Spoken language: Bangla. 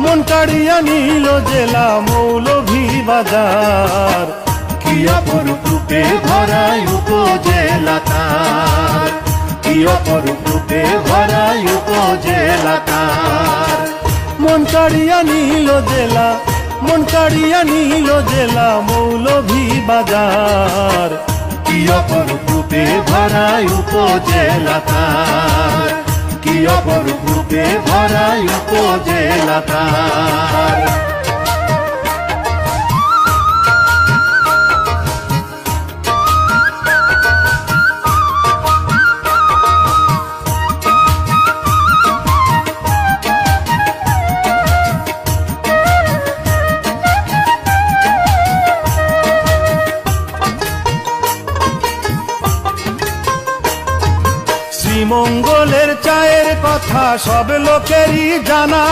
মন কাড়িয়া নিল জেলা মৌলভী বাজার। কি অপরূপ রূপে ভরাই উপজেলা তার। কি অপরূপ রূপে ভরাই উপজেলা তার। মন কাড়িয়া নিল জেলা, মন কাড়িয়া নিল জেলা মৌলভী বাজার। কি অপরূপ রূপে ভরাই উপজেলা তার। অপরূপ রূপে ভরাই উপজেলা তার। শ্রীমঙ্গলের চায়ের কথা সব লোকেরই জানা।